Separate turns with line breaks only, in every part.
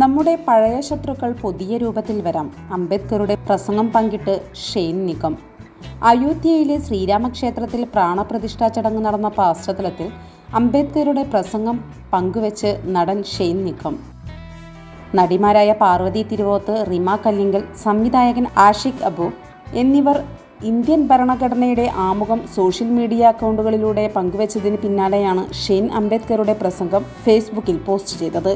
നമ്മുടെ പഴയ ശത്രുക്കൾ പുതിയ രൂപത്തിൽ വരാം. അംബേദ്കറുടെ പ്രസംഗം പങ്കിട്ട് ഷെയ്ൻ നിഗം അയോധ്യയിലെ ശ്രീരാമക്ഷേത്രത്തിൽ പ്രാണപ്രതിഷ്ഠാ ചടങ്ങ് നടന്ന പശ്ചാത്തലത്തിൽ അംബേദ്കറുടെ പ്രസംഗം പങ്കുവച്ച് നടൻ ഷെയ്ൻ നിഗം നടിമാരായ പാർവതി തിരുവോത്ത് റിമ കല്ലിങ്കൽ സംവിധായകൻ ആഷിഖ് അബു എന്നിവർ ഇന്ത്യൻ ഭരണഘടനയുടെ ആമുഖം സോഷ്യൽ മീഡിയ അക്കൗണ്ടുകളിലൂടെ പങ്കുവച്ചതിന് പിന്നാലെയാണ് ഷെയ്ൻ അംബേദ്കറുടെ പ്രസംഗം ഫേസ്ബുക്കിൽ പോസ്റ്റ് ചെയ്തത്.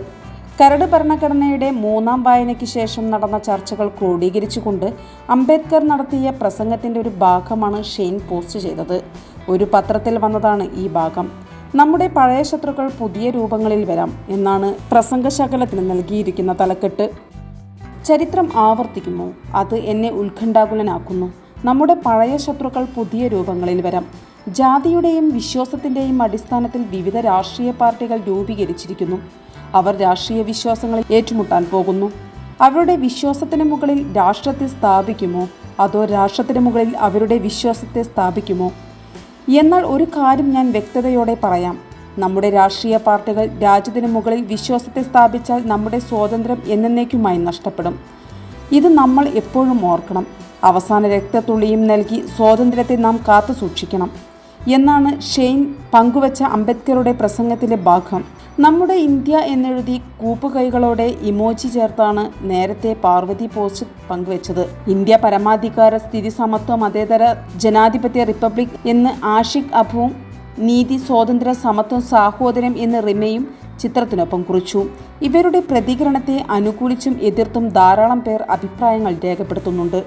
കരട് ഭരണഘടനയുടെ മൂന്നാം വായനയ്ക്ക് ശേഷം നടന്ന ചർച്ചകൾ ക്രോഡീകരിച്ചുകൊണ്ട് അംബേദ്കർ നടത്തിയ പ്രസംഗത്തിന്റെ ഒരു ഭാഗമാണ് ഷെയ്ൻ പോസ്റ്റ് ചെയ്തത്. ഒരു പത്രത്തിൽ വന്നതാണ് ഈ ഭാഗം. നമ്മുടെ പഴയ ശത്രുക്കൾ പുതിയ രൂപങ്ങളിൽ വരാം എന്നാണ് പ്രസംഗശകലത്തിന് നൽകിയിരിക്കുന്ന തലക്കെട്ട്. ചരിത്രം ആവർത്തിക്കുന്നു. അത് എന്നെ ഉത്കണ്ഠാകുലനാക്കുന്നു. നമ്മുടെ പഴയ ശത്രുക്കൾ പുതിയ രൂപങ്ങളിൽ വരാം. ജാതിയുടെയും വിശ്വാസത്തിന്റെയും അടിസ്ഥാനത്തിൽ വിവിധ രാഷ്ട്രീയ പാർട്ടികൾ രൂപീകരിച്ചിരിക്കുന്നു. അവർ രാഷ്ട്രീയ വിശ്വാസങ്ങളിൽ ഏറ്റുമുട്ടാൻ പോകുന്നു. അവരുടെ വിശ്വാസത്തിന് മുകളിൽ രാഷ്ട്രത്തെ സ്ഥാപിക്കുമോ? അതോ രാഷ്ട്രത്തിന് മുകളിൽ അവരുടെ വിശ്വാസത്തെ സ്ഥാപിക്കുമോ? എന്നാൽ ഒരു കാര്യം ഞാൻ വ്യക്തതയോടെ പറയാം. നമ്മുടെ രാഷ്ട്രീയ പാർട്ടികൾ രാജ്യത്തിന് മുകളിൽ വിശ്വാസത്തെ സ്ഥാപിച്ചാൽ നമ്മുടെ സ്വാതന്ത്ര്യം എന്നേക്കുമായി നഷ്ടപ്പെടും. ഇത് നമ്മൾ എപ്പോഴും ഓർക്കണം. അവസാന രക്തത്തുള്ളിയും നൽകി സ്വാതന്ത്ര്യത്തെ നാം കാത്തു സൂക്ഷിക്കണം എന്നാണ് ഷെയ്ൻ പങ്കുവച്ച അംബേദ്കറുടെ പ്രസംഗത്തിലെ ഭാഗം. നമ്മുടെ ഇന്ത്യ എന്നെഴുതി കൂപ്പുകൈകളോടെ ഇമോജി ചേർത്താണ് നേരത്തെ പാർവതി പോസ്റ്റ് പങ്കുവച്ചത്. ഇന്ത്യ പരമാധികാര സ്ഥിതി സമത്വ മതേതര ജനാധിപത്യ റിപ്പബ്ലിക് എന്ന് ആഷിഖ് അബുവും നീതി സ്വാതന്ത്ര്യ സമത്വം സാഹോദര്യം എന്ന് റിമയും ചിത്രത്തിനൊപ്പം കുറിച്ചു. ഇവരുടെ പ്രതികരണത്തെ അനുകൂലിച്ചും എതിർത്തും ധാരാളം പേർ അഭിപ്രായങ്ങൾ രേഖപ്പെടുത്തുന്നുണ്ട്.